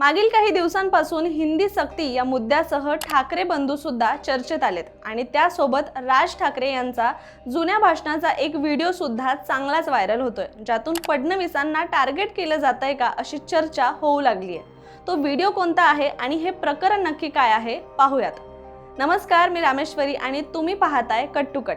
मागील काही दिवसांपासून हिंदी सक्ती या मुद्द्यासह ठाकरे बंधू सुद्धा चर्चेत आलेत. आणि त्यासोबत राज ठाकरे यांचा जुन्या भाषणाचा एक व्हिडिओ सुद्धा चांगलाच व्हायरल होतोय. ज्यातून फडणवीसांना टार्गेट केलं जात आहे का अशी चर्चा होऊ लागली आहे तो व्हिडिओ कोणता आहे आणि हे प्रकरण नक्की काय आहे पाहूयात. नमस्कार मी रामेश्वरी आणि तुम्ही पाहताय कट टू कट.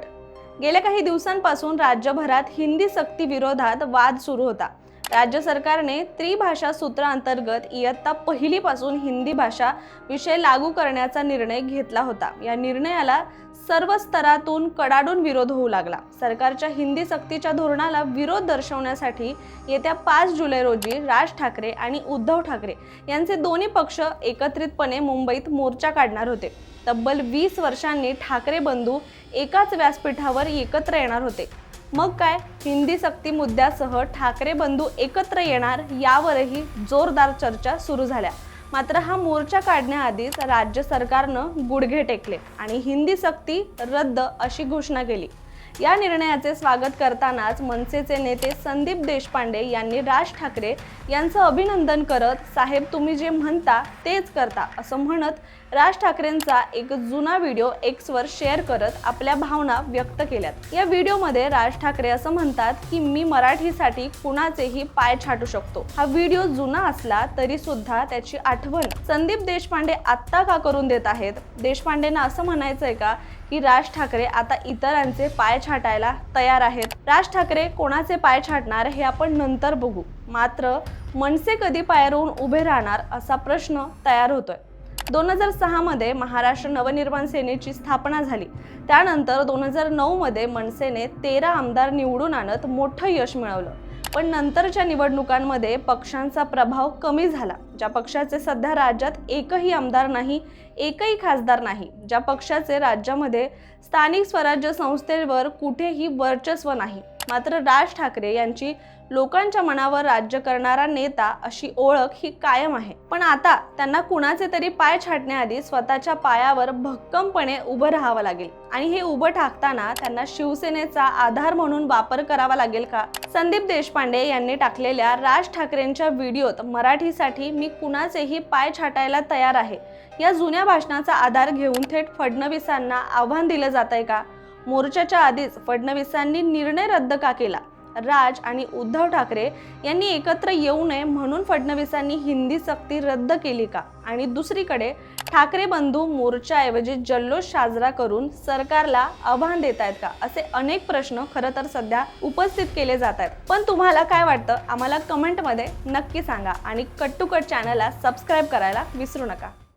गेल्या काही दिवसांपासून राज्यभरात हिंदी सक्ती विरोधात वाद सुरू होता. राज्य सरकारने त्रिभाषा सूत्राअंतर्गत इयत्ता पहिलीपासून हिंदी भाषा विषय लागू करण्याचा निर्णय घेतला होता. या निर्णयाला सर्व स्तरातून कडाडून विरोध होऊ लागला. सरकारच्या हिंदी सक्तीच्या धोरणाला विरोध दर्शवण्यासाठी येत्या पाच जुलै रोजी राज ठाकरे आणि उद्धव ठाकरे यांचे दोन्ही पक्ष एकत्रितपणे मुंबईत मोर्चा काढणार होते. तब्बल वीस वर्षांनी ठाकरे बंधू एकाच व्यासपीठावर एकत्र येणार होते. मग काय? हिंदी सक्ती मुद्द्यासह ठाकरे बंधू एकत्र येणार यावरही जोरदार चर्चा सुरू झाल्या. मात्र हा मोर्चा काढण्याआधीच राज्य सरकारनं गुडघे टेकले आणि हिंदी सक्ती रद्द अशी घोषणा केली. या निर्णयाचे स्वागत करतानाच मनसेचे नेते संदीप देशपांडे यांनी राज ठाकरे यांचं अभिनंदन करत साहेब तुम्ही जे म्हणता तेच करता असं म्हणत राज ठाकरेंचा एक जुना व्हिडिओ एक्सवर शेअर करत आपल्या भावना व्यक्त केल्यात. या व्हिडिओमध्ये राज ठाकरे असं म्हणतात की मी मराठीसाठी कुणाचेही पाय छाटू शकतो. हा व्हिडिओ जुना असला तरी सुद्धा त्याची आठवण संदीप देशपांडे आत्ता का करून देत आहेत? देशपांडेंना असं म्हणायचंय का की राज ठाकरे आता इतरांचे पाय छाटायला तयार आहेत. राज ठाकरे कोणाचे पाय छाटणार हे आपण नंतर बघू. मात्र मनसे कधी पायावरून उभे राहणार असा प्रश्न तयार होतोय. दोन हजार सहामध्ये महाराष्ट्र नवनिर्माण सेनेची स्थापना झाली. त्यानंतर दोन हजार नऊमध्ये मनसेने तेरा आमदार निवडून आणत मोठं यश मिळवलं. पण नंतरच्या निवडणुकांमध्ये पक्षांचा प्रभाव कमी झाला ज्या पक्षाचे सध्या राज्यात एकही आमदार नाही एकही खासदार नाही ज्या पक्षाचे राज्यामध्ये स्थानिक स्वराज्य संस्थेवर कुठेही वर्चस्व नाही. मात्र राज ठाकरे यांची लोकांच्या मनावर राज्य करणारा नेता अशी ओळख ही कायम आहे. पण आता त्यांना कुणाचे तरी पाय छाटण्याआधी स्वतःच्या पायावर भक्कमपणे उभं राहावं लागेल. आणि हे उभं ठाकताना त्यांना शिवसेनेचा आधार म्हणून वापर करावा लागेल का? संदीप देशपांडे यांनी टाकलेल्या राज ठाकरेंच्या व्हिडिओत मराठीसाठी मी कुणाचेही पाय छाटायला तयार आहे या जुन्या भाषणाचा आधार घेऊन थेट फडणवीसांना आव्हान दिलं जात आहे का? मोर्चाच्या आधीच फडणवीसांनी निर्णय रद्द का केला? राज आणि उद्धव ठाकरे यांनी एकत्र येऊ नये म्हणून फडणवीसांनी हिंदी सक्ती रद्द केली का? आणि दुसरीकडे ठाकरे बंधू मोर्चाऐवजी जल्लोष साजरा करून सरकारला आव्हान देत आहेत का? असे अनेक प्रश्न खरं तर सध्या उपस्थित केले जात आहेत पण तुम्हाला काय वाटतं? आम्हाला कमेंटमध्ये नक्की सांगा आणि कट टू कट चॅनलला सबस्क्राईब करायला विसरू नका.